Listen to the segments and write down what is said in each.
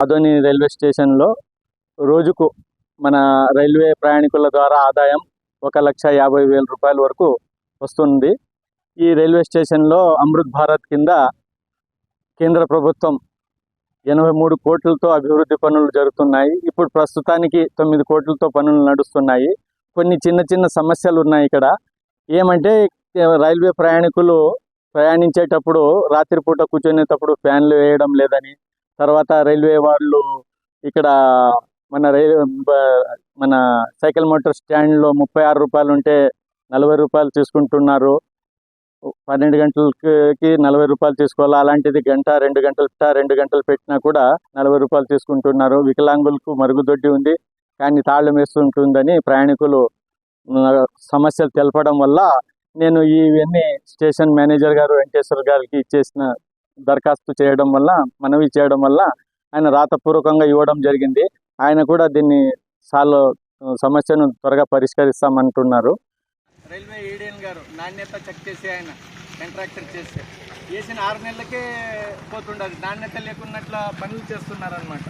Adoni railway స్టేషన్లో రోజుకు మన రైల్వే ప్రయాణికుల ద్వారా ఆదాయం ఒక లక్ష యాభై వేల రూపాయల వరకు వస్తుంది. ఈ రైల్వే స్టేషన్లో అమృత్ భారత్ కింద కేంద్ర ప్రభుత్వం ఎనభై మూడు కోట్లతో అభివృద్ధి పనులు జరుగుతున్నాయి. ఇప్పుడు ప్రస్తుతానికి తొమ్మిది కోట్లతో పనులు నడుస్తున్నాయి. కొన్ని చిన్న చిన్న సమస్యలు ఉన్నాయి ఇక్కడ. ఏమంటే రైల్వే ప్రయాణికులు ప్రయాణించేటప్పుడు రాత్రిపూట కూర్చునేటప్పుడు ఫ్యాన్లు వేయడం లేదని తర్వాత రైల్వే వాళ్ళు ఇక్కడ మన రైలు మన సైకిల్ మోటార్ స్టాండ్లో ముప్పై ఆరు రూపాయలు ఉంటే నలభై రూపాయలు తీసుకుంటున్నారు. పన్నెండు గంటలకి నలభై రూపాయలు తీసుకోవాలి. అలాంటిది గంట రెండు గంటలు రెండు గంటలు పెట్టినా కూడా నలభై రూపాయలు తీసుకుంటున్నారు. వికలాంగులకు మరుగుదొడ్డి ఉంది. కానీ తాళం వేస్తుంటుందని ప్రయాణికులు సమస్యలు తెలపడం వల్ల నేను ఇవన్నీ స్టేషన్ మేనేజర్ గారు వెంకటేశ్వర గారికి ఇచ్చేసిన దరఖాస్తు చేయడం వల్ల మనవి చేయడం వల్ల ఆయన రాతపూర్వకంగా ఇవ్వడం జరిగింది. ఆయన కూడా దీన్ని సాల్వ్ సమస్యను త్వరగా పరిష్కరిస్తామంటున్నారు. రైల్వే ఈడియన్ గారు నాణ్యత చెక్ చేసి ఆయన కాంట్రాక్టర్ చేస్తే. వేసిన ఆరు నెలలకే పోతుండదు. నాణ్యత లేకున్నట్ల పనులు చేస్తున్నారనమాట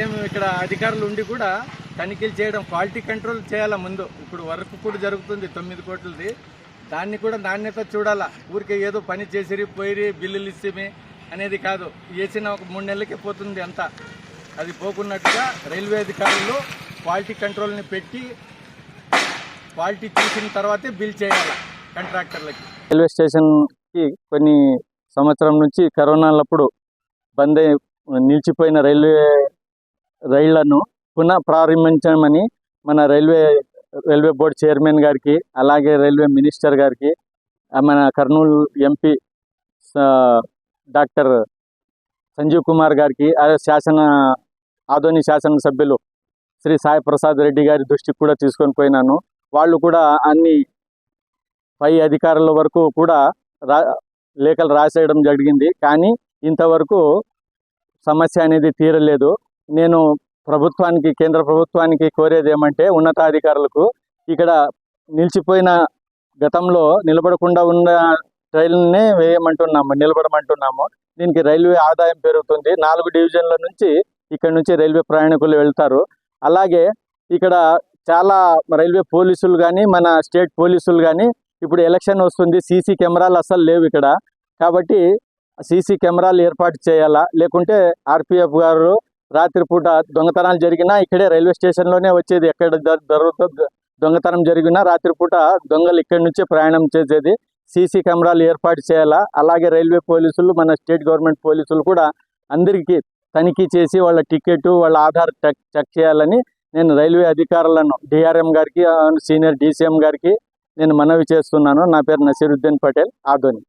ఏమి ఇక్కడ అధికారులు ఉండి కూడా తనిఖీలు చేయడం క్వాలిటీ కంట్రోల్ చేయాలా ముందు? ఇప్పుడు వర్క్ కూడా జరుగుతుంది తొమ్మిది కోట్లది. దాన్ని కూడా నాణ్యత చూడాలా? ఊరికే ఏదో పని చేసిరి పోయిరి బిల్లులు ఇస్తే అనేది కాదు. వేసిన ఒక మూడు నెలలకే పోతుంది అంతా. అది పోకున్నట్టుగా రైల్వే అధికారులు క్వాలిటీ కంట్రోల్ని పెట్టి క్వాలిటీ చూసిన తర్వాతే బిల్ చేయాలి కాంట్రాక్టర్లకి. రైల్వే స్టేషన్కి కొన్ని సంవత్సరం నుంచి కరోనాలప్పుడు బంద్ నిలిచిపోయిన రైల్వే రైళ్ళను పునః ప్రారంభించమని మన రైల్వే రైల్వే బోర్డు చైర్మన్ గారికి అలాగే రైల్వే మినిస్టర్ గారికి మన కర్నూలు ఎంపీ డాక్టర్ సంజీవ్ కుమార్ గారికి అదే శాసన ఆదోని శాసనసభ్యులు శ్రీ సాయి ప్రసాద్ రెడ్డి గారి దృష్టికి కూడా తీసుకొని పోయినాను. వాళ్ళు కూడా అన్ని పై అధికారుల వరకు కూడా రా లేఖలు రాసేయడం జరిగింది. కానీ ఇంతవరకు సమస్య అనేది తీరలేదు. నేను ప్రభుత్వానికి కేంద్ర ప్రభుత్వానికి కోరేది ఏమంటే ఉన్నతాధికారులకు ఇక్కడ నిలిచిపోయిన గతంలో నిలబడకుండా ఉన్న రైలునే వేయమంటున్నాము నిలబడమంటున్నాము. దీనికి రైల్వే ఆదాయం పెరుగుతుంది. నాలుగు డివిజన్ల నుంచి ఇక్కడ నుంచి రైల్వే ప్రయాణికులు వెళ్తారు. అలాగే ఇక్కడ చాలా రైల్వే పోలీసులు కానీ మన స్టేట్ పోలీసులు కానీ ఇప్పుడు ఎలక్షన్ వస్తుంది. సీసీ కెమెరాలు అసలు లేవు ఇక్కడ. కాబట్టి సీసీ కెమెరాలు ఏర్పాటు చేయాలా? లేకుంటే ఆర్పిఎఫ్ గారు రాత్రిపూట దొంగతనాలు జరిగినా ఇక్కడే రైల్వే స్టేషన్లోనే వచ్చేది. ఎక్కడ దొంగతనం జరిగినా రాత్రిపూట దొంగలు ఇక్కడి నుంచే ప్రయాణం చేసేది. సీసీ కెమెరాలు ఏర్పాటు చేయాలా? అలాగే రైల్వే పోలీసులు మన స్టేట్ గవర్నమెంట్ పోలీసులు కూడా అందరికీ తనిఖీ చేసి వాళ్ళ టికెట్ వాళ్ళ ఆధార్ చెక్ చెక్ చేయాలని నేను రైల్వే అధికారులను డిఆర్ఎం గారికి సీనియర్ డీసీఎం గారికి నేను మనవి చేస్తున్నాను. నా పేరు నసీరుద్దీన్ పటేల్ ఆధోని